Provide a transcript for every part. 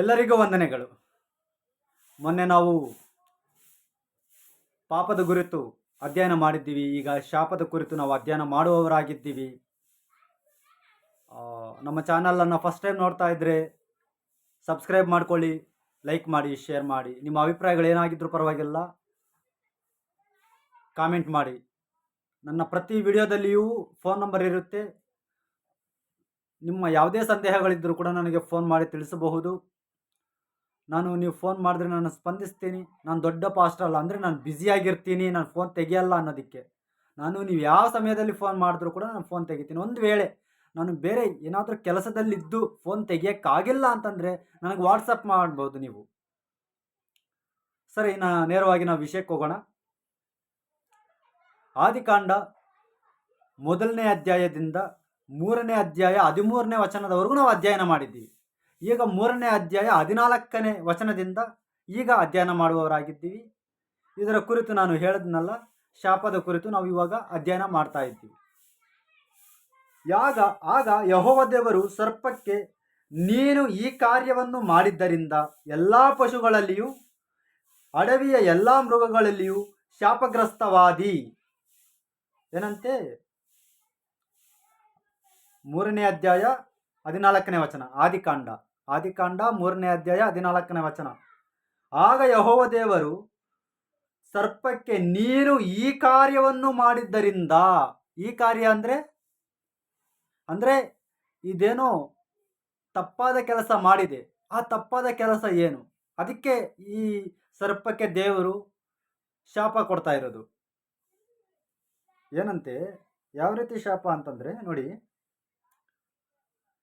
ಎಲ್ಲರಿಗೂ ವಂದನೆಗಳು. ಮೊನ್ನೆ ನಾವು ಪಾಪದ ಕುರಿತು ಅಧ್ಯಯನ ಮಾಡಿದ್ದೀವಿ. ಈಗ ಶಾಪದ ಕುರಿತು ನಾವು ಅಧ್ಯಯನ ಮಾಡುವವರಾಗಿದ್ದೀವಿ. ನಮ್ಮ ಚಾನಲನ್ನು ಫಸ್ಟ್ ಟೈಮ್ ನೋಡ್ತಾ ಇದ್ದರೆ ಸಬ್ಸ್ಕ್ರೈಬ್ ಮಾಡ್ಕೊಳ್ಳಿ ಲೈಕ್ ಮಾಡಿ ಶೇರ್ ಮಾಡಿ. ನಿಮ್ಮ ಅಭಿಪ್ರಾಯಗಳು ಏನಾಗಿದ್ರೂ ಪರವಾಗಿಲ್ಲ ಕಾಮೆಂಟ್ ಮಾಡಿ. ನನ್ನ ಪ್ರತಿ ವಿಡಿಯೋದಲ್ಲಿಯೂ ಫೋನ್ ನಂಬರ್ ಇರುತ್ತೆ. ನಿಮ್ಮ ಯಾವುದೇ ಸಂದೇಹಗಳಿದ್ದರೂ ಕೂಡ ನನಗೆ ಫೋನ್ ಮಾಡಿ ತಿಳಿಸಬಹುದು. ನಾನು ನೀವು ಫೋನ್ ಮಾಡಿದ್ರೆ ನಾನು ಸ್ಪಂದಿಸ್ತೀನಿ. ನಾನು ದೊಡ್ಡ ಪಾಸ್ಟರ್ ಅಲ್ಲ ಅಂದರೆ ನಾನು ಬ್ಯುಸಿಯಾಗಿರ್ತೀನಿ ನಾನು ಫೋನ್ ತೆಗಿಯಲ್ಲ ಅನ್ನೋದಕ್ಕೆ. ನಾನು ನೀವು ಯಾವ ಸಮಯದಲ್ಲಿ ಫೋನ್ ಮಾಡಿದ್ರೂ ಕೂಡ ನಾನು ಫೋನ್ ತೆಗಿತೀನಿ. ಒಂದು ವೇಳೆ ನಾನು ಬೇರೆ ಏನಾದರೂ ಕೆಲಸದಲ್ಲಿದ್ದು ಫೋನ್ ತೆಗಿಯೋಕ್ಕಾಗಿಲ್ಲ ಅಂತಂದರೆ ನನಗೆ ವಾಟ್ಸಪ್ ಮಾಡ್ಬೋದು ನೀವು. ಸರಿ, ನಾ ನೇರವಾಗಿ ನಾವು ವಿಷಯಕ್ಕೆ ಹೋಗೋಣ. ಆದಿಕಾಂಡ ಮೊದಲನೇ ಅಧ್ಯಾಯದಿಂದ ಮೂರನೇ ಅಧ್ಯಾಯ ಹದಿಮೂರನೇ ವಚನದವರೆಗೂ ನಾವು ಅಧ್ಯಯನ ಮಾಡಿದ್ದೀವಿ. ಈಗ ಮೂರನೇ ಅಧ್ಯಾಯ ಹದಿನಾಲ್ಕನೇ ವಚನದಿಂದ ಈಗ ಅಧ್ಯಯನ ಮಾಡುವವರಾಗಿದ್ದೀವಿ. ಇದರ ಕುರಿತು ನಾನು ಹೇಳಿದ್ನಲ್ಲ, ಶಾಪದ ಕುರಿತು ನಾವು ಇವಾಗ ಅಧ್ಯಯನ ಮಾಡ್ತಾ ಇದ್ದೀವಿ. ಯಾಗ, ಆಗ ಯಹೋವ ದೇವರು ಸರ್ಪಕ್ಕೆ, ನೀನು ಈ ಕಾರ್ಯವನ್ನು ಮಾಡಿದ್ದರಿಂದ ಎಲ್ಲ ಪಶುಗಳಲ್ಲಿಯೂ, ಅಡವಿಯ ಎಲ್ಲ ಮೃಗಗಳಲ್ಲಿಯೂ ಶಾಪಗ್ರಸ್ತವಾದಿ. ಏನಂತೆ? ಮೂರನೇ ಅಧ್ಯಾಯ ಹದಿನಾಲ್ಕನೇ ವಚನ, ಆದಿಕಾಂಡ. ಆದಿಕಾಂಡ ಮೂರನೇ ಅಧ್ಯಾಯ ಹದಿನಾಲ್ಕನೇ ವಚನ. ಆಗ ಯಹೋವ ದೇವರು ಸರ್ಪಕ್ಕೆ ನೀನು ಈ ಕಾರ್ಯವನ್ನು ಮಾಡಿದ್ದರಿಂದ, ಈ ಕಾರ್ಯ ಅಂದರೆ? ಅಂದರೆ ಇದೇನೋ ತಪ್ಪಾದ ಕೆಲಸ ಮಾಡಿದೆ. ಆ ತಪ್ಪಾದ ಕೆಲಸ ಏನು? ಅದಕ್ಕೆ ಈ ಸರ್ಪಕ್ಕೆ ದೇವರು ಶಾಪ ಕೊಡ್ತಾ ಇರೋದು. ಏನಂತೆ? ಯಾವ ರೀತಿ ಶಾಪ ಅಂತಂದರೆ, ನೋಡಿ.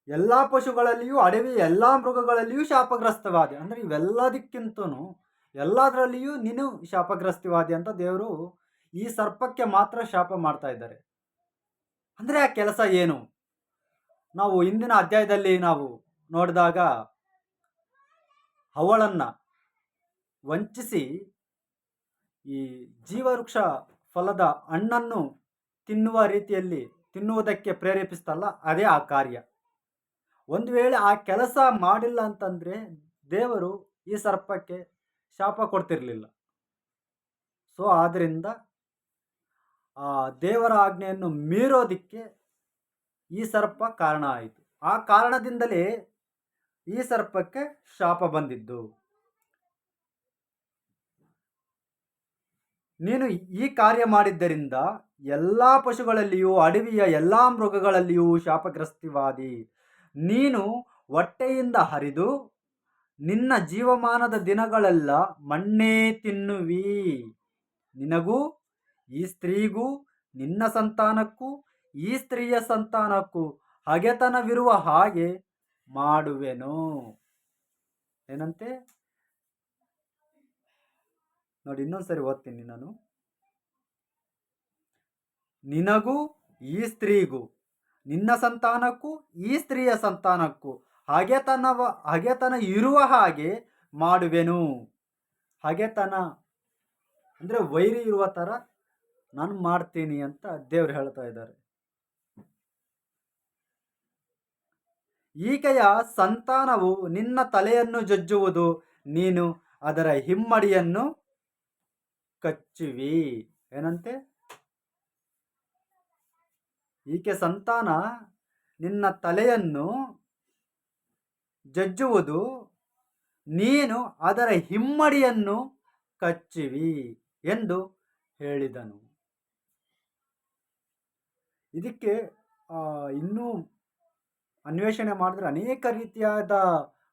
ಎಲ್ಲ ಪಶುಗಳಲ್ಲಿಯೂ ಅಡವಿ ಎಲ್ಲ ಮೃಗಗಳಲ್ಲಿಯೂ ಶಾಪಗ್ರಸ್ತವಾದಿ. ಅಂದರೆ ಇವೆಲ್ಲದಕ್ಕಿಂತನೂ ಎಲ್ಲದರಲ್ಲಿಯೂ ನೀನು ಶಾಪಗ್ರಸ್ತವಾದಿ ಅಂತ ದೇವರು ಈ ಸರ್ಪಕ್ಕೆ ಮಾತ್ರ ಶಾಪ ಮಾಡ್ತಾ ಇದ್ದಾರೆ. ಅಂದರೆ ಆ ಕೆಲಸ ಏನು? ನಾವು ಇಂದಿನ ಅಧ್ಯಾಯದಲ್ಲಿ ನಾವು ನೋಡಿದಾಗ ಅವಳನ್ನು ವಂಚಿಸಿ ಈ ಜೀವವೃಕ್ಷ ಫಲದ ಹಣ್ಣನ್ನು ತಿನ್ನುವ ರೀತಿಯಲ್ಲಿ ತಿನ್ನುವುದಕ್ಕೆ ಪ್ರೇರೇಪಿಸ್ತಲ್ಲ ಅದೇ ಆ ಕಾರ್ಯ. ಒಂದು ವೇಳೆ ಆ ಕೆಲಸ ಮಾಡಿಲ್ಲ ಅಂತಂದರೆ ದೇವರು ಈ ಸರ್ಪಕ್ಕೆ ಶಾಪ ಕೊಡ್ತಿರಲಿಲ್ಲ. ಸೊ ಆದ್ದರಿಂದ ಆ ದೇವರ ಆಜ್ಞೆಯನ್ನು ಮೀರೋದಕ್ಕೆ ಈ ಸರ್ಪ ಕಾರಣ ಆಯಿತು. ಆ ಕಾರಣದಿಂದಲೇ ಈ ಸರ್ಪಕ್ಕೆ ಶಾಪ ಬಂದಿದ್ದು. ನೀನು ಈ ಕಾರ್ಯ ಮಾಡಿದ್ದರಿಂದ ಎಲ್ಲ ಪಶುಗಳಲ್ಲಿಯೂ, ಅಡವಿಯ ಎಲ್ಲ ಮೃಗಗಳಲ್ಲಿಯೂ ಶಾಪಗ್ರಸ್ತಿವಾದಿ ನೀನು ಹೊಟ್ಟೆಯಿಂದ ಹರಿದು ನಿನ್ನ ಜೀವಮಾನದ ದಿನಗಳೆಲ್ಲ ಮಣ್ಣೇ ತಿನ್ನುವಿ. ನಿನಗೂ, ಈ ಸ್ತ್ರೀಗೂ, ನಿನ್ನ ಸಂತಾನಕ್ಕೂ, ಈ ಸ್ತ್ರೀಯ ಸಂತಾನಕ್ಕೂ ಹಗೆತನವಿರುವ ಹಾಗೆ ಮಾಡುವೆನು. ಏನಂತೆ? ನೋಡಿ, ಇನ್ನೊಂದ್ಸರಿ ಓದ್ತೀನಿ ನಾನು. ನಿನಗೂ, ಈ ಸ್ತ್ರೀಗೂ ನಿನ್ನ ಸಂತಾನಕ್ಕೂ, ಈ ಸ್ತ್ರೀಯ ಸಂತಾನಕ್ಕೂ ಹಗೆತನವ ಹಗೆತನ ಇರುವ ಹಾಗೆ ಮಾಡುವೆನು. ಹಗೆತನ ಅಂದರೆ ವೈರಿ ಇರುವ ಥರ ನಾನು ಮಾಡ್ತೀನಿ ಅಂತ ದೇವ್ರು ಹೇಳ್ತಾ ಇದ್ದಾರೆ. ಈಕೆಯ ಸಂತಾನವು ನಿನ್ನ ತಲೆಯನ್ನು ಜಜ್ಜುವುದು, ನೀನು ಅದರ ಹಿಮ್ಮಡಿಯನ್ನು ಕಚ್ಚುವಿ. ಏನಂತೆ? ಈಕೆ ಸಂತಾನ, ನಿನ್ನ ತಲೆಯನ್ನು ಜಜ್ಜುವುದು, ನೀನು ಅದರ ಹಿಮ್ಮಡಿಯನ್ನು ಕಚ್ಚಿವಿ ಎಂದು ಹೇಳಿದನು. ಇದಕ್ಕೆ ಇನ್ನೂ ಅನ್ವೇಷಣೆ ಮಾಡಿದ್ರೆ ಅನೇಕ ರೀತಿಯಾದ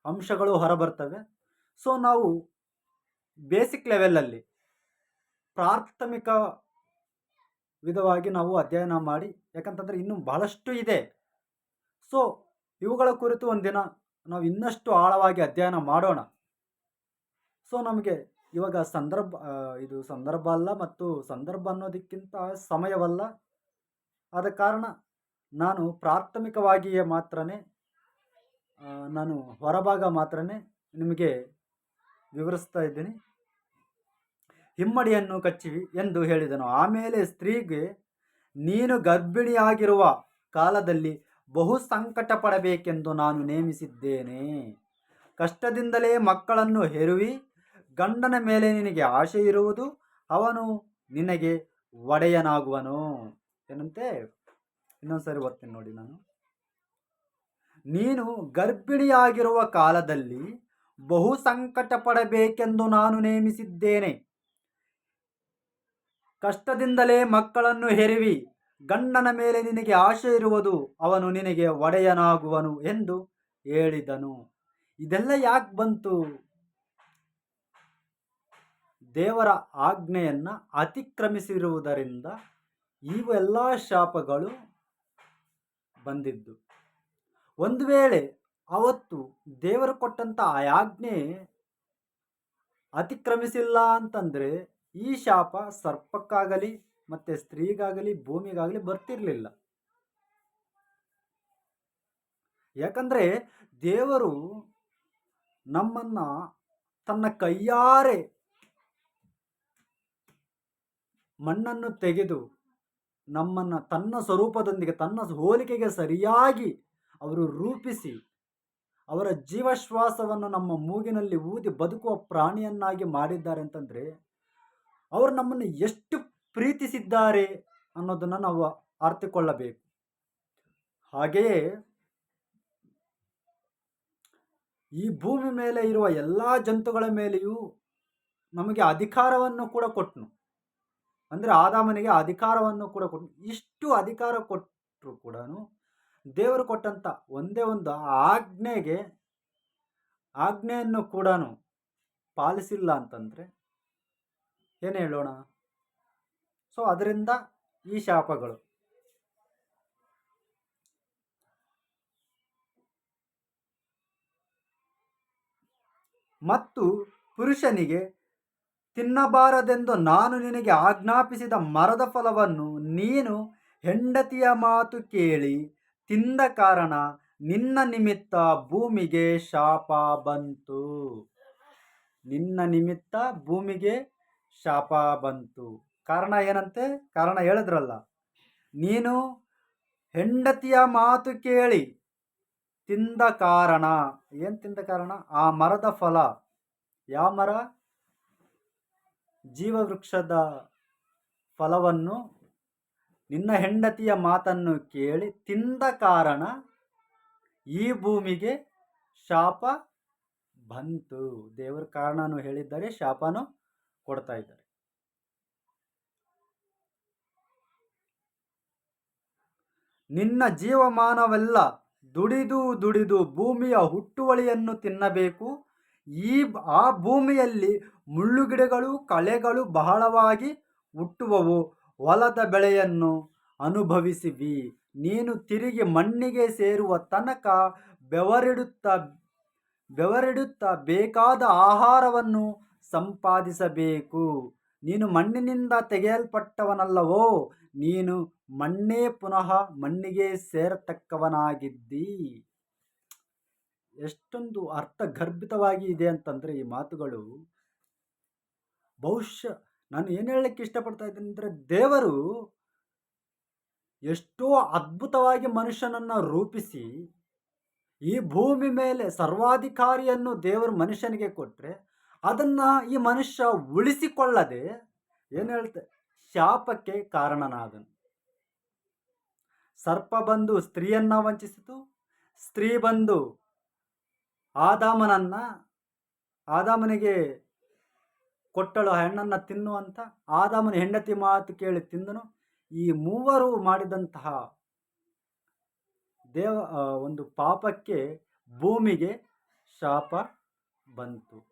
ಅಂಶಗಳು ಹೊರಬರ್ತವೆ. ಸೊ, ನಾವು ಬೇಸಿಕ್ ಲೆವೆಲಲ್ಲಿ ಪ್ರಾಥಮಿಕ ವಿಧವಾಗಿ ನಾವು ಅಧ್ಯಯನ ಮಾಡಿ, ಯಾಕಂತಂದರೆ ಇನ್ನೂ ಬಹಳಷ್ಟು ಇದೆ. ಸೊ ಇವುಗಳ ಕುರಿತು ಒಂದಿನ ನಾವು ಇನ್ನಷ್ಟು ಆಳವಾಗಿ ಅಧ್ಯಯನ ಮಾಡೋಣ. ಸೊ ನಮಗೆ ಇವಾಗ ಸಂದರ್ಭ ಇದು ಸಂದರ್ಭ ಅಲ್ಲ ಮತ್ತು ಸಂದರ್ಭ ಅನ್ನೋದಕ್ಕಿಂತ ಸಮಯವಲ್ಲ. ಆದ ಕಾರಣ ನಾನು ಪ್ರಾಥಮಿಕವಾಗಿಯೇ ಮಾತ್ರ ನಾನು ಹೊರಭಾಗ ಮಾತ್ರ ನಿಮಗೆ ವಿವರಿಸ್ತಾ ಇದ್ದೀನಿ. ಹಿಮ್ಮಡಿಯನ್ನು ಕಚ್ಚಿ ಎಂದು ಹೇಳಿದನು. ಆಮೇಲೆ ಸ್ತ್ರೀಗೆ, ನೀನು ಗರ್ಭಿಣಿಯಾಗಿರುವ ಕಾಲದಲ್ಲಿ ಬಹು ಸಂಕಟ ಪಡಬೇಕೆಂದು ನಾನು ನೇಮಿಸಿದ್ದೇನೆ. ಕಷ್ಟದಿಂದಲೇ ಮಕ್ಕಳನ್ನು ಹೆರುವಿ, ಗಂಡನ ಮೇಲೆ ನಿನಗೆ ಆಶೆ ಇರುವುದು, ಅವನು ನಿನಗೆ ಒಡೆಯನಾಗುವನು. ಏನಂತೆ? ಇನ್ನೊಂದ್ಸರಿ ಓದ್ತೀನಿ ನೋಡಿ ನಾನು. ನೀನು ಗರ್ಭಿಣಿಯಾಗಿರುವ ಕಾಲದಲ್ಲಿ ಬಹು ಸಂಕಟ ಪಡಬೇಕೆಂದು ನಾನು ನೇಮಿಸಿದ್ದೇನೆ. ಕಷ್ಟದಿಂದಲೇ ಮಕ್ಕಳನ್ನು ಹೆರಿವಿ, ಗಂಡನ ಮೇಲೆ ನಿನಗೆ ಆಶೆ ಇರುವುದು ಅವನು ನಿನಗೆ ಒಡೆಯನಾಗುವನು ಎಂದು ಹೇಳಿದನು. ಇದೆಲ್ಲ ಯಾಕೆ ಬಂತು? ದೇವರ ಆಜ್ಞೆಯನ್ನು ಅತಿಕ್ರಮಿಸಿರುವುದರಿಂದ ಇವೆಲ್ಲ ಶಾಪಗಳು ಬಂದಿದ್ದು. ಒಂದು ವೇಳೆ ಅವತ್ತು ದೇವರು ಕೊಟ್ಟಂಥ ಆ ಆಜ್ಞೆ ಅತಿಕ್ರಮಿಸಿಲ್ಲ ಅಂತಂದರೆ ಈ ಶಾಪ ಸರ್ಪಕ್ಕಾಗಲಿ ಮತ್ತು ಸ್ತ್ರೀಗಾಗಲಿ ಭೂಮಿಗಾಗಲಿ ಬರ್ತಿರಲಿಲ್ಲ. ಯಾಕಂದರೆ ದೇವರು ನಮ್ಮನ್ನು ತನ್ನ ಕೈಯಾರೆ ಮಣ್ಣನ್ನು ತೆಗೆದು ನಮ್ಮನ್ನು ತನ್ನ ಸ್ವರೂಪದೊಂದಿಗೆ, ತನ್ನ ಹೋಲಿಕೆಗೆ ಸರಿಯಾಗಿ ಅವರು ರೂಪಿಸಿ ಅವರ ಜೀವಶ್ವಾಸವನ್ನು ನಮ್ಮ ಮೂಗಿನಲ್ಲಿ ಊದಿ ಬದುಕುವ ಪ್ರಾಣಿಯನ್ನಾಗಿ ಮಾಡಿದ್ದಾರೆ ಅಂತಂದರೆ ಅವರು ನಮ್ಮನ್ನು ಎಷ್ಟು ಪ್ರೀತಿಸಿದ್ದಾರೆ ಅನ್ನೋದನ್ನು ನಾವು ಅರ್ಥಕೊಳ್ಳಬೇಕು. ಹಾಗೆಯೇ ಈ ಭೂಮಿ ಮೇಲೆ ಇರುವ ಎಲ್ಲ ಜಂತುಗಳ ಮೇಲೆಯೂ ನಮಗೆ ಅಧಿಕಾರವನ್ನು ಕೂಡ ಕೊಟ್ಟನು ಅಂದರೆ ಆದಾಮನಿಗೆ ಅಧಿಕಾರವನ್ನು ಕೂಡ ಕೊಟ್ಟು ಇಷ್ಟು ಅಧಿಕಾರ ಕೊಟ್ಟರು ಕೂಡ ದೇವರು ಕೊಟ್ಟಂಥ ಒಂದೇ ಒಂದು ಆಜ್ಞೆಗೆ, ಆಜ್ಞೆಯನ್ನು ಕೂಡ ಪಾಲಿಸಿಲ್ಲ ಅಂತಂದರೆ ಏನು ಹೇಳೋಣ? ಸೊ ಅದರಿಂದ ಈ ಶಾಪಗಳು. ಮತ್ತು ಪುರುಷನಿಗೆ, ತಿನ್ನಬಾರದೆಂದು ನಾನು ನಿನಗೆ ಆಜ್ಞಾಪಿಸಿದ ಮರದ ಫಲವನ್ನು ನೀನು ಹೆಂಡತಿಯ ಮಾತು ಕೇಳಿ, ತಿಂದ ಕಾರಣ ನಿನ್ನ ನಿಮಿತ್ತ ಭೂಮಿಗೆ ಶಾಪ ಬಂತು. ನಿನ್ನ ನಿಮಿತ್ತ ಭೂಮಿಗೆ ಶಾಪ ಬಂತು. ಕಾರಣ ಏನಂತೆ? ಕಾರಣ ಹೇಳಿದ್ರಲ್ಲ. ನೀನು ಹೆಂಡತಿಯ ಮಾತು ಕೇಳಿ ತಿಂದ ಕಾರಣ. ಏನು ತಿಂದ ಕಾರಣ? ಆ ಮರದ ಫಲ. ಯಾವ ಮರ? ಜೀವವೃಕ್ಷದ ಫಲವನ್ನು ನಿನ್ನ ಹೆಂಡತಿಯ ಮಾತನ್ನು ಕೇಳಿ ತಿಂದ ಕಾರಣ ಈ ಭೂಮಿಗೆ ಶಾಪ ಬಂತು. ದೇವರ ಕಾರಣನು ಹೇಳಿದ್ದಾರೆ, ಶಾಪನು ಕೊಡ್ತಾ ಇದ್ದಾರೆ. ನಿನ್ನ ಜೀವಮಾನವೆಲ್ಲ ದುಡಿದು ದುಡಿದು ಭೂಮಿಯ ಹುಟ್ಟುವಳಿಯನ್ನು ತಿನ್ನಬೇಕು. ಈ ಆ ಭೂಮಿಯಲ್ಲಿ ಮುಳ್ಳುಗಿಡಗಳು, ಕಳೆಗಳು ಬಹಳವಾಗಿ ಹುಟ್ಟುವವು. ಹೊಲದ ಬೆಳೆಯನ್ನು ಅನುಭವಿಸಿವಿ. ನೀನು ತಿರುಗಿ ಮಣ್ಣಿಗೆ ಸೇರುವ ತನಕ ಬೆವರಿಡುತ್ತಾ ಬೆವರಿಡುತ್ತಾ ಬೇಕಾದ ಆಹಾರವನ್ನು ಸಂಪಾದಿಸಬೇಕು. ನೀನು ಮಣ್ಣಿನಿಂದ ತೆಗೆಯಲ್ಪಟ್ಟವನಲ್ಲವೋ, ನೀನು ಮಣ್ಣೇ ಪುನಃ ಮಣ್ಣಿಗೆ ಸೇರತಕ್ಕವನಾಗಿದ್ದೀ. ಎಷ್ಟೊಂದು ಅರ್ಥಗರ್ಭಿತವಾಗಿ ಇದೆ ಅಂತಂದರೆ ಈ ಮಾತುಗಳು. ಬಹುಶಃ ನಾನು ಏನು ಹೇಳಲಿಕ್ಕೆ ಇಷ್ಟಪಡ್ತಾ ಇದ್ದೀನಿ ಅಂದರೆ ದೇವರು ಎಷ್ಟೋ ಅದ್ಭುತವಾಗಿ ಮನುಷ್ಯನನ್ನು ರೂಪಿಸಿ ಈ ಭೂಮಿ ಮೇಲೆ ಸರ್ವಾಧಿಕಾರಿಯನ್ನು ದೇವರು ಮನುಷ್ಯನಿಗೆ ಕೊಟ್ಟರೆ ಅದನ್ನು ಈ ಮನುಷ್ಯ ಉಳಿಸಿಕೊಳ್ಳದೆ ಏನು ಹೇಳ್ತೆ? ಶಾಪಕ್ಕೆ ಕಾರಣನಾದನು. ಸರ್ಪ ಬಂದು ಸ್ತ್ರೀಯನ್ನ ವಂಚಿಸಿತು. ಸ್ತ್ರೀ ಬಂದು ಆದಾಮನನ್ನ, ಆದಾಮನಿಗೆ ಕೊಟ್ಟಳು ಹೆಣ್ಣನ್ನು ತಿನ್ನುವಂತ ಆದಾಮನ ಹೆಂಡತಿ ಮಾತು ಕೇಳಿ ತಿಂದನು. ಈ ಮೂವರು ಮಾಡಿದಂತಹ ದೇವ ಒಂದು ಪಾಪಕ್ಕೆ ಭೂಮಿಗೆ ಶಾಪ ಬಂತು.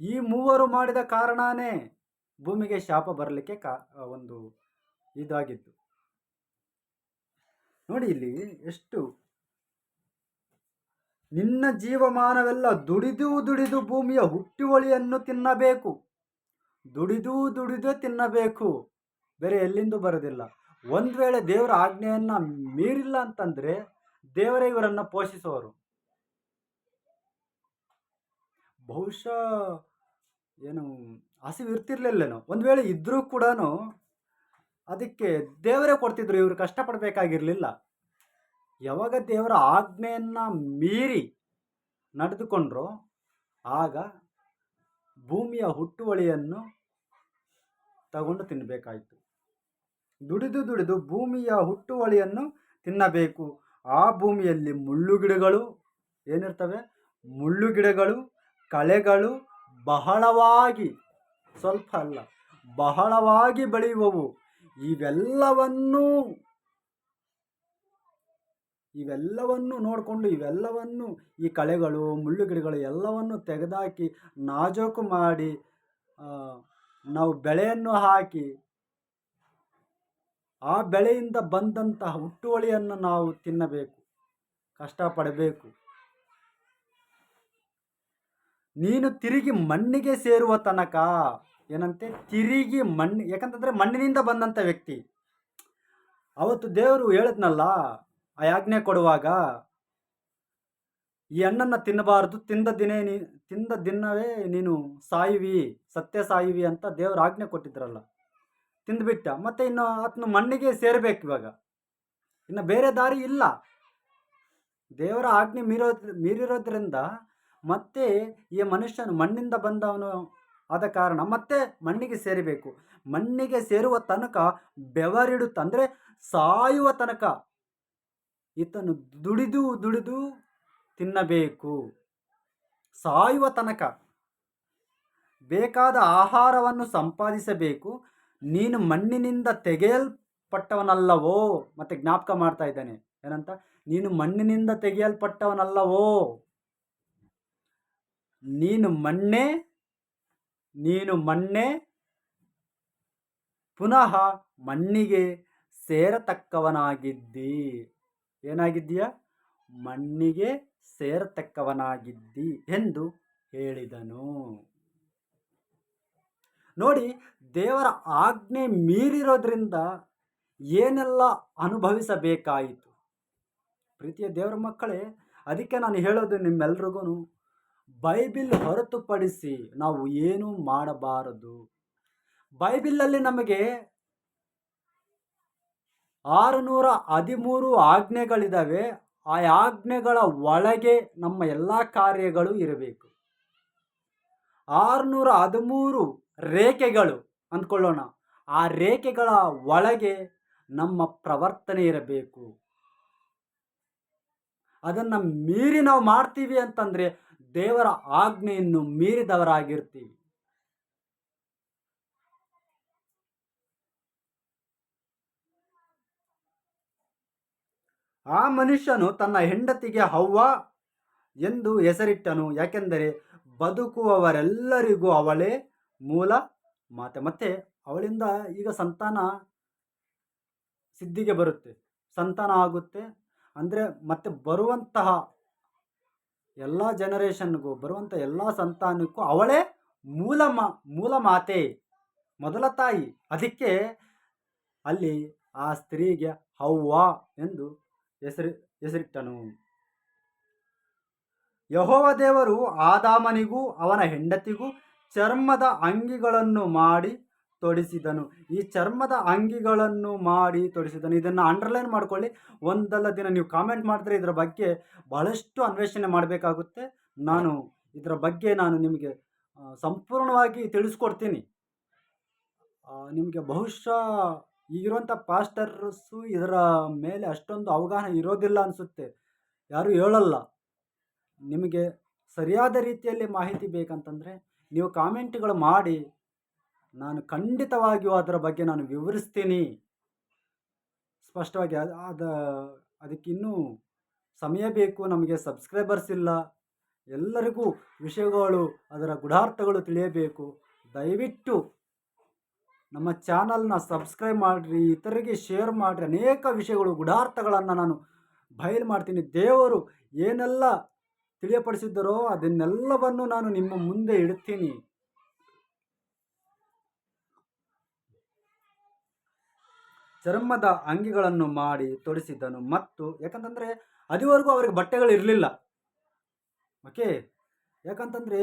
ಈ ಮೂವರು ಮಾಡಿದ ಕಾರಣನೇ ಭೂಮಿಗೆ ಶಾಪ ಬರಲಿಕ್ಕೆ ಕಾ ಒಂದು ಇದಾಗಿತ್ತು ನೋಡಿ ಇಲ್ಲಿ ಎಷ್ಟು ನಿನ್ನ ಜೀವಮಾನವೆಲ್ಲ ದುಡಿದು ದುಡಿದು ಭೂಮಿಯ ಹುಟ್ಟುವಳಿಯನ್ನು ತಿನ್ನಬೇಕು. ದುಡಿದು ದುಡಿದು ತಿನ್ನಬೇಕು. ಬೇರೆ ಎಲ್ಲಿಂದೂ ಬರೋದಿಲ್ಲ ಒಂದು ವೇಳೆ ದೇವರ ಆಜ್ಞೆಯನ್ನು ಮೀರಿಲ್ಲ ಅಂತಂದರೆ ದೇವರೇ ಇವರನ್ನು ಪೋಷಿಸುವರು. ಬಹುಶಃ ಏನು ಹಸಿವು ಇರ್ತಿರ್ಲಿಲ್ಲೇನೋ. ಒಂದು ವೇಳೆ ಇದ್ದರೂ ಕೂಡ ಅದಕ್ಕೆ ದೇವರೇ ಕೊಡ್ತಿದ್ರು, ಇವರು ಕಷ್ಟಪಡಬೇಕಾಗಿರಲಿಲ್ಲ. ಯಾವಾಗ ದೇವರ ಆಜ್ಞೆಯನ್ನು ಮೀರಿ ನಡೆದುಕೊಂಡ್ರೋ, ಆಗ ಭೂಮಿಯ ಹುಟ್ಟುವಳಿಯನ್ನು ತಗೊಂಡು ತಿನ್ನಬೇಕಾಯಿತು ದುಡಿದು ದುಡಿದು ಭೂಮಿಯ ಹುಟ್ಟುವಳಿಯನ್ನು ತಿನ್ನಬೇಕು. ಆ ಭೂಮಿಯಲ್ಲಿ ಮುಳ್ಳು ಗಿಡಗಳು ಏನಿರ್ತವೆ? ಮುಳ್ಳು ಗಿಡಗಳು ಕಳೆಗಳು ಬಹಳವಾಗಿ, ಸ್ವಲ್ಪ ಅಲ್ಲ, ಬಹಳವಾಗಿ ಬೆಳೆಯುವವು. ಇವೆಲ್ಲವನ್ನೂ, ಇವೆಲ್ಲವನ್ನು ನೋಡಿಕೊಂಡು, ಇವೆಲ್ಲವನ್ನು ಈ ಕಳೆಗಳು, ಮುಳ್ಳು ಗಿಡಗಳು ಎಲ್ಲವನ್ನು ತೆಗೆದಾಕಿ, ನಾಜೂಕು ಮಾಡಿ ನಾವು ಬೆಳೆಯನ್ನು ಹಾಕಿ, ಆ ಬೆಳೆಯಿಂದ ಬಂದಂತಹ ಹುಟ್ಟುವಳಿಯನ್ನು ನಾವು ತಿನ್ನಬೇಕು, ಕಷ್ಟಪಡಬೇಕು. ನೀನು ತಿರುಗಿ ಮಣ್ಣಿಗೆ ಸೇರುವ ತನಕ ಏನಂತೆ? ತಿರುಗಿ ಮಣ್ಣು, ಯಾಕಂತಂದರೆ ಮಣ್ಣಿನಿಂದ ಬಂದಂಥ ವ್ಯಕ್ತಿ. ಅವತ್ತು ದೇವರು ಹೇಳಿದ್ನಲ್ಲ ಆ ಯಾಜ್ಞೆ ಕೊಡುವಾಗ, ಈ ಹಣ್ಣನ್ನು ತಿನ್ನಬಾರದು, ತಿಂದ ದಿನೇ ನೀ, ತಿಂದ ದಿನವೇ ನೀನು ಸಾಯುವಿ, ಸತ್ಯ ಸಾಯುವಿ ಅಂತ ದೇವರು ಆಜ್ಞೆ ಕೊಟ್ಟಿದ್ರಲ್ಲ. ತಿಂದುಬಿಟ್ಟ. ಮತ್ತೆ ಇನ್ನು ಆತನು ಮಣ್ಣಿಗೆ ಸೇರಬೇಕು ಇವಾಗ. ಇನ್ನು ಬೇರೆ ದಾರಿ ಇಲ್ಲ. ದೇವರ ಆಜ್ಞೆ ಮೀರೋ ಮೀರಿರೋದ್ರಿಂದ ಮತ್ತೆ ಈ ಮನುಷ್ಯನು ಮಣ್ಣಿಂದ ಬಂದವನು ಆದ ಕಾರಣ ಮತ್ತೆ ಮಣ್ಣಿಗೆ ಸೇರಬೇಕು. ಮಣ್ಣಿಗೆ ಸೇರುವ ತನಕ ಬೆವರಿಡುತ್ತ, ಅಂದರೆ ಸಾಯುವ ತನಕ ಈತನು ದುಡಿದು ದುಡಿದು ತಿನ್ನಬೇಕು. ಸಾಯುವ ತನಕ ಬೇಕಾದ ಆಹಾರವನ್ನು ಸಂಪಾದಿಸಬೇಕು. ನೀನು ಮಣ್ಣಿನಿಂದ ತೆಗೆಯಲ್ಪಟ್ಟವನಲ್ಲವೋ? ಮತ್ತೆ ಜ್ಞಾಪಕ ಮಾಡ್ತಾ ಇದ್ದಾನೆ. ಏನಂತ? ನೀನು ಮಣ್ಣಿನಿಂದ ತೆಗೆಯಲ್ಪಟ್ಟವನಲ್ಲವೋ? ನೀನು ಮಣ್ಣೆ ನೀನು ಮಣ್ಣೆ ಪುನಃ ಮಣ್ಣಿಗೆ ಸೇರತಕ್ಕವನಾಗಿದ್ದಿ. ಏನಾಗಿದ್ದೀಯ? ಮಣ್ಣಿಗೆ ಸೇರತಕ್ಕವನಾಗಿದ್ದಿ ಎಂದು ಹೇಳಿದನು. ನೋಡಿ, ದೇವರ ಆಜ್ಞೆ ಮೀರಿರೋದ್ರಿಂದ ಏನೆಲ್ಲ ಅನುಭವಿಸಬೇಕಾಯಿತು? ಪ್ರೀತಿಯ ದೇವರ ಮಕ್ಕಳೇ, ಅದಕ್ಕೆ ನಾನು ಹೇಳೋದು ನಿಮ್ಮೆಲ್ರಿಗೂ ಬೈಬಿಲ್ ಹೊರತುಪಡಿಸಿ ನಾವು ಏನು ಮಾಡಬಾರದು. ಬೈಬಿಲಲ್ಲಿ ನಮಗೆ ಆರುನೂರ ಹದಿಮೂರು ಆಜ್ಞೆಗಳಿದ್ದಾವೆ ಆ ಆಜ್ಞೆಗಳ ಒಳಗೆ ನಮ್ಮ ಎಲ್ಲ ಕಾರ್ಯಗಳು ಇರಬೇಕು. ಆರುನೂರ ಹದಿಮೂರು ರೇಖೆಗಳು ಅಂದ್ಕೊಳ್ಳೋಣ. ಆ ರೇಖೆಗಳ ಒಳಗೆ ನಮ್ಮ ಪ್ರವರ್ತನೆ ಇರಬೇಕು. ಅದನ್ನು ಮೀರಿ ನಾವು ಮಾಡ್ತೀವಿ ಅಂತಂದರೆ ದೇವರ ಆಜ್ಞೆಯನ್ನು ಮೀರಿದವರಾಗಿರ್ತೀವಿ. ಆ ಮನುಷ್ಯನು ತನ್ನ ಹೆಂಡತಿಗೆ ಹವ್ವ ಎಂದು ಹೆಸರಿಟ್ಟನು. ಯಾಕೆಂದರೆ ಬದುಕುವವರೆಲ್ಲರಿಗೂ ಅವಳೇ ಮೂಲ ಮಾತೆ. ಮತ್ತೆ ಅವಳಿಂದ ಈಗ ಸಂತಾನ ಸಿದ್ಧಿಗೆ ಬರುತ್ತೆ. ಸಂತಾನ ಆಗುತ್ತೆ. ಅಂದರೆ ಮತ್ತೆ ಬರುವಂತಹ ಎಲ್ಲ ಜನರೇಷನ್ಗೂ ಬರುವಂಥ ಎಲ್ಲ ಸಂತಾನಕ್ಕೂ ಅವಳೇ ಮೂಲ ಮಾ, ಮೂಲ ಮಾತೆ, ಮೊದಲ ತಾಯಿ. ಅದಕ್ಕೆ ಅಲ್ಲಿ ಆ ಸ್ತ್ರೀಗೆ ಹವ್ವ ಎಂದು ಹೆಸರು, ಹೆಸರಿಟ್ಟನು. ಯಹೋವ ದೇವರು ಆದಾಮನಿಗೂ ಅವನ ಹೆಂಡತಿಗೂ ಚರ್ಮದ ಅಂಗಿಗಳನ್ನು ಮಾಡಿ ತೊಡಿಸಿದನು. ಈ ಚರ್ಮದ ಅಂಗಿಗಳನ್ನು ಮಾಡಿ ತೊಡಿಸಿದನು. ಇದನ್ನು ಅಂಡರ್ಲೈನ್ ಮಾಡ್ಕೊಳ್ಳಿ. ಒಂದಲ್ಲ ದಿನ ನೀವು ಕಾಮೆಂಟ್ ಮಾಡಿದ್ರೆ ಇದರ ಬಗ್ಗೆ ಬಹಳಷ್ಟು ಅನ್ವೇಷಣೆ ಮಾಡಬೇಕಾಗುತ್ತೆ. ನಾನು ಇದರ ಬಗ್ಗೆ ನಾನು ನಿಮಗೆ ಸಂಪೂರ್ಣವಾಗಿ ತಿಳಿಸ್ಕೊಡ್ತೀನಿ. ನಿಮಗೆ ಬಹುಶಃ ಈಗಿರುವಂಥ ಪಾಸ್ಟರ್ಸು ಇದರ ಮೇಲೆ ಅಷ್ಟೊಂದು ಅವಗಾಹನ ಇರೋದಿಲ್ಲ ಅನಿಸುತ್ತೆ. ಯಾರೂ ಹೇಳಲ್ಲ. ನಿಮಗೆ ಸರಿಯಾದ ರೀತಿಯಲ್ಲಿ ಮಾಹಿತಿ ಬೇಕಂತಂದರೆ, ನೀವು ಕಾಮೆಂಟ್ಗಳು ಮಾಡಿ ನಾನು ಖಂಡಿತವಾಗಿಯೂ ಅದರ ಬಗ್ಗೆ ನಾನು ವಿವರಿಸ್ತೀನಿ. ಸ್ಪಷ್ಟವಾಗಿ ಅದ, ಅದು ಅದಕ್ಕಿನ್ನೂ ಸಮಯ ಬೇಕು, ನಮಗೆ ಸಬ್ಸ್ಕ್ರೈಬರ್ಸ್ ಇಲ್ಲ. ಎಲ್ಲರಿಗೂ ವಿಷಯಗಳು, ಅದರ ಗುಢಾರ್ಥಗಳು ತಿಳಿಯಬೇಕು. ದಯವಿಟ್ಟು ನಮ್ಮ ಚಾನಲ್ನ ಸಬ್ಸ್ಕ್ರೈಬ್ ಮಾಡಿರಿ, ಇತರರಿಗೆ ಶೇರ್ ಮಾಡಿರಿ, ಅನೇಕ ವಿಷಯಗಳು ಗುಢಾರ್ಥಗಳನ್ನು ನಾನು ಬಯಲು ಮಾಡ್ತೀನಿ. ದೇವರು ಏನೆಲ್ಲ ತಿಳಿಯಪಡಿಸಿದ್ದರೋ ಅದನ್ನೆಲ್ಲವನ್ನು ನಾನು ನಿಮ್ಮ ಮುಂದೆ ಇಡ್ತೀನಿ. ಚರ್ಮದ ಅಂಗಿಗಳನ್ನು ಮಾಡಿ ತೊಡಿಸಿದ್ದನು. ಮತ್ತು ಯಾಕಂತಂದರೆ ಅದುವರೆಗೂ ಅವರಿಗೆ ಬಟ್ಟೆಗಳು ಇರಲಿಲ್ಲ. ಓಕೆ ಯಾಕಂತಂದರೆ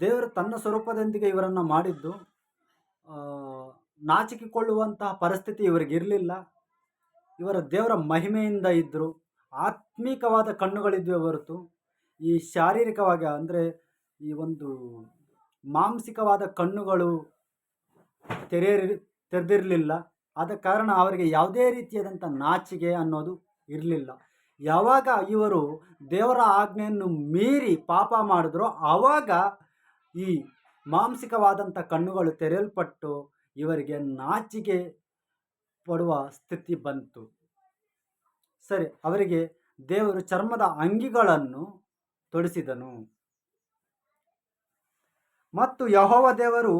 ದೇವರು ತನ್ನ ಸ್ವರೂಪದೊಂದಿಗೆ ಇವರನ್ನು ಮಾಡಿದ್ದು ನಾಚಿಕಿಕೊಳ್ಳುವಂತಹ ಪರಿಸ್ಥಿತಿ ಇವರಿಗೆ ಇರಲಿಲ್ಲ. ಇವರ ದೇವರ ಮಹಿಮೆಯಿಂದ ಇದ್ದರು ಆತ್ಮೀಕವಾದ ಕಣ್ಣುಗಳಿದ್ವೆ ಹೊರತು. ಈ ಶಾರೀರಿಕವಾಗಿ ಅಂದರೆ ಈ ಒಂದು ಮಾಂಸಿಕವಾದ ಕಣ್ಣುಗಳು ತೆರೆಯರಿ, ತೆರೆದಿರಲಿಲ್ಲ. ಆದ ಕಾರಣ ಅವರಿಗೆ ಯಾವುದೇ ರೀತಿಯಾದಂಥ ನಾಚಿಕೆ ಅನ್ನೋದು ಇರಲಿಲ್ಲ. ಯಾವಾಗ ಇವರು ದೇವರ ಆಜ್ಞೆಯನ್ನು ಮೀರಿ ಪಾಪ ಮಾಡಿದ್ರೋ ಆವಾಗ ಈ ಮಾಂಸಿಕವಾದಂಥ ಕಣ್ಣುಗಳು ತೆರೆಯಲ್ಪಟ್ಟು ಇವರಿಗೆ ನಾಚಿಕೆ ಪಡುವ ಸ್ಥಿತಿ ಬಂತು. ಸರಿ, ಅವರಿಗೆ ದೇವರು ಚರ್ಮದ ಅಂಗಿಗಳನ್ನು ತೊಡಿಸಿದನು. ಮತ್ತು ಯಹೋವ ದೇವರು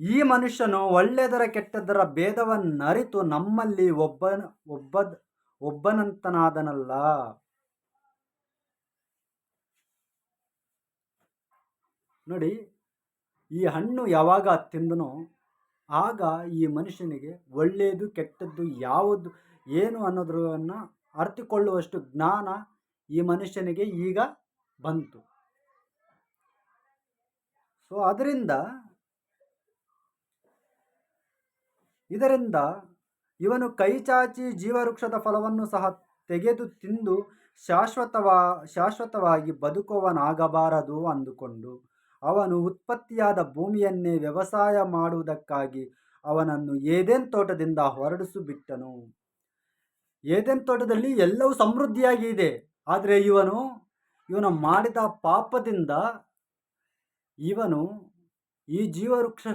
ಈ ಮನುಷ್ಯನು ಒಳ್ಳೆಯದರ ಕೆಟ್ಟದ್ದರ ಭೇದವನ್ನರಿತು ನಮ್ಮಲ್ಲಿ ಒಬ್ಬನ ಒಬ್ಬ ಒಬ್ಬನಂತನಾದನಲ್ಲ. ನೋಡಿ, ಈ ಹಣ್ಣು ಯಾವಾಗ ತಿಂದನೋ ಆಗ ಈ ಮನುಷ್ಯನಿಗೆ ಒಳ್ಳೆಯದು, ಕೆಟ್ಟದ್ದು ಯಾವುದು, ಏನು ಅನ್ನೋದ್ರನ್ನು ಅರ್ಥಿಕೊಳ್ಳುವಷ್ಟು ಜ್ಞಾನ ಈ ಮನುಷ್ಯನಿಗೆ ಈಗ ಬಂತು. ಸೊ ಅದರಿಂದ ಇದರಿಂದ ಇವನು ಕೈಚಾಚಿ ಜೀವವೃಕ್ಷದ ಫಲವನ್ನು ಸಹ ತೆಗೆದು ತಿಂದು ಶಾಶ್ವತವಾ, ಶಾಶ್ವತವಾಗಿ ಬದುಕುವನಾಗಬಾರದು ಅಂದುಕೊಂಡು ಅವನು ಉತ್ಪತ್ತಿಯಾದ ಭೂಮಿಯನ್ನೇ ವ್ಯವಸಾಯ ಮಾಡುವುದಕ್ಕಾಗಿ ಅವನನ್ನು ಏದೇನ್ ತೋಟದಿಂದ ಹೊರಡಿಸಿಬಿಟ್ಟನು ಏದೇನ್ ತೋಟದಲ್ಲಿ ಎಲ್ಲವೂ ಸಮೃದ್ಧಿಯಾಗಿ ಇದೆ. ಆದರೆ ಇವನು ಇವನು ಮಾಡಿದ ಪಾಪದಿಂದ ಇವನು ಈ ಜೀವವೃಕ್ಷ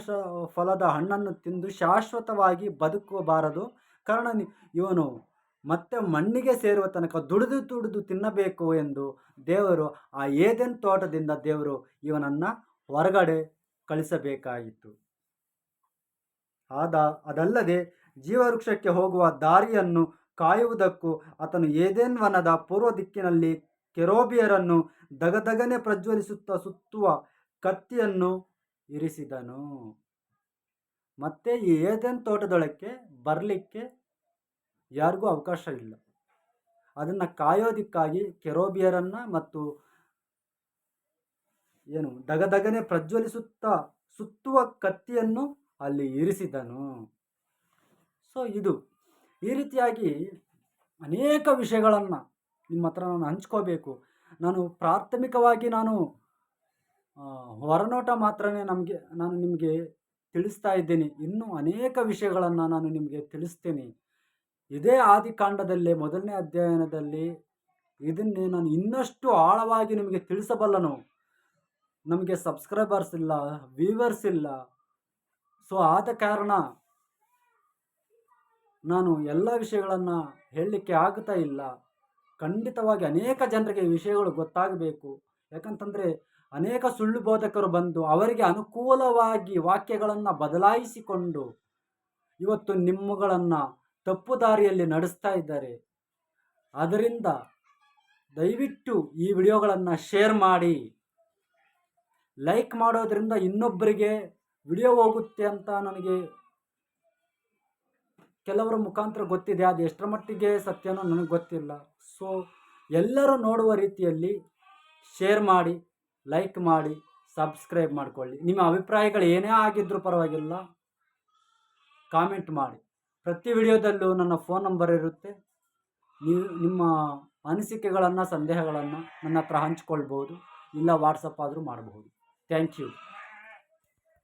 ಫಲದ ಹಣ್ಣನ್ನು ತಿಂದು ಶಾಶ್ವತವಾಗಿ ಬದುಕಬಾರದು. ಕಾರಣ ಇವನು ಮತ್ತೆ ಮಣ್ಣಿಗೆ ಸೇರುವ ತನಕ ದುಡಿದು ದುಡಿದು ತಿನ್ನಬೇಕು ಎಂದು ದೇವರು, ಆ ಏದೆನ್ ತೋಟದಿಂದ ದೇವರು ಇವನನ್ನು ಹೊರಗಡೆ ಕಳಿಸಬೇಕಾಯಿತು. ಆದ, ಅದಲ್ಲದೆ ಜೀವವೃಕ್ಷಕ್ಕೆ ಹೋಗುವ ದಾರಿಯನ್ನು ಕಾಯುವುದಕ್ಕೂ ಆತನು ಏದೇನ್ ವನದ ಪೂರ್ವ ದಿಕ್ಕಿನಲ್ಲಿ ಕೆರೋಬಿಯರನ್ನು ದಗದಗನೆ ಪ್ರಜ್ವಲಿಸುತ್ತಾ ಸುತ್ತುವ ಕತ್ತಿಯನ್ನು ಇರಿಸಿದನು. ಮತ್ತೆ ಏದೆನ್ ತೋಟದೊಳಕ್ಕೆ ಬರಲಿಕ್ಕೆ ಯಾರಿಗೂ ಅವಕಾಶ ಇಲ್ಲ. ಅದನ್ನು ಕಾಯೋದಿಕ್ಕಾಗಿ ಕೆರೋಬಿಯರನ್ನು ಮತ್ತು ಏನು ದಗದಗನೆ ಪ್ರಜ್ವಲಿಸುತ್ತಾ ಸುತ್ತುವ ಕತ್ತಿಯನ್ನು ಅಲ್ಲಿ ಇರಿಸಿದನು. ಸೊ, ಇದು ಈ ರೀತಿಯಾಗಿ ಅನೇಕ ವಿಷಯಗಳನ್ನು ನಿಮ್ಮ ಹತ್ರ ನಾನು ಹಂಚ್ಕೋಬೇಕು. ನಾನು ಪ್ರಾಥಮಿಕವಾಗಿ ನಾನು ಹೊರನೋಟ ಮಾತ್ರನೇ ನಮಗೆ, ನಾನು ನಿಮಗೆ ತಿಳಿಸ್ತಾ ಇದ್ದೇನೆ. ಇನ್ನೂ ಅನೇಕ ವಿಷಯಗಳನ್ನು ನಾನು ನಿಮಗೆ ತಿಳಿಸ್ತೀನಿ. ಇದೇ ಆದಿಕಾಂಡದಲ್ಲೇ, ಮೊದಲನೇ ಅಧ್ಯಯನದಲ್ಲಿ ಇದನ್ನೇ ನಾನು ಇನ್ನಷ್ಟು ಆಳವಾಗಿ ನಿಮಗೆ ತಿಳಿಸಬಲ್ಲನು. ನಮಗೆ ಸಬ್ಸ್ಕ್ರೈಬರ್ಸ್ ಇಲ್ಲ ವ್ಯೂವರ್ಸ್ ಇಲ್ಲ. ಸೊ ಆದ ಕಾರಣ ನಾನು ಎಲ್ಲ ವಿಷಯಗಳನ್ನು ಹೇಳಲಿಕ್ಕೆ ಆಗ್ತಾ ಇಲ್ಲ. ಖಂಡಿತವಾಗಿ ಅನೇಕ ಜನರಿಗೆ ವಿಷಯಗಳು ಗೊತ್ತಾಗಬೇಕು. ಯಾಕಂತಂದರೆ ಅನೇಕ ಸುಳ್ಳು ಬೋಧಕರು ಬಂದು ಅವರಿಗೆ ಅನುಕೂಲವಾಗಿ ವಾಕ್ಯಗಳನ್ನು ಬದಲಾಯಿಸಿಕೊಂಡು ಇವತ್ತು ನಿಮ್ಮಗಳನ್ನು ತಪ್ಪು ದಾರಿಯಲ್ಲಿ ನಡೆಸ್ತಾ ಇದ್ದಾರೆ. ಅದರಿಂದ ದಯವಿಟ್ಟು ಈ ವಿಡಿಯೋಗಳನ್ನು ಶೇರ್ ಮಾಡಿ. ಲೈಕ್ ಮಾಡೋದರಿಂದ ಇನ್ನೊಬ್ಬರಿಗೆ ವಿಡಿಯೋ ಹೋಗುತ್ತೆ ಅಂತ ನನಗೆ ಕೆಲವರ ಮುಖಾಂತರ ಗೊತ್ತಿದೆ. ಅದು ಎಷ್ಟರ ಮಟ್ಟಿಗೆ ಸತ್ಯನೋ ನನಗೆ ಗೊತ್ತಿಲ್ಲ. ಸೊ ಎಲ್ಲರೂ ನೋಡುವ ರೀತಿಯಲ್ಲಿ ಶೇರ್ ಮಾಡಿ. ಲೈಕ್ ಮಾಡಿ ಸಬ್ಸ್ಕ್ರೈಬ್ ಮಾಡಿಕೊಳ್ಳಿ. ನಿಮ್ಮ ಅಭಿಪ್ರಾಯಗಳು ಏನೇ ಆಗಿದ್ದರೂ ಪರವಾಗಿಲ್ಲ. ಕಾಮೆಂಟ್ ಮಾಡಿ. ಪ್ರತಿ ವಿಡಿಯೋದಲ್ಲೂ ನನ್ನ ಫೋನ್ ನಂಬರ್ ಇರುತ್ತೆ. ನೀವು, ನಿಮ್ಮ ಅನಿಸಿಕೆಗಳನ್ನು, ಸಂದೇಹಗಳನ್ನು ನನ್ನ ಹತ್ರ ಹಂಚ್ಕೊಳ್ಬೋದು ಇಲ್ಲ ವಾಟ್ಸಪ್ ಆದರೂ ಮಾಡಬಹುದು. Thank you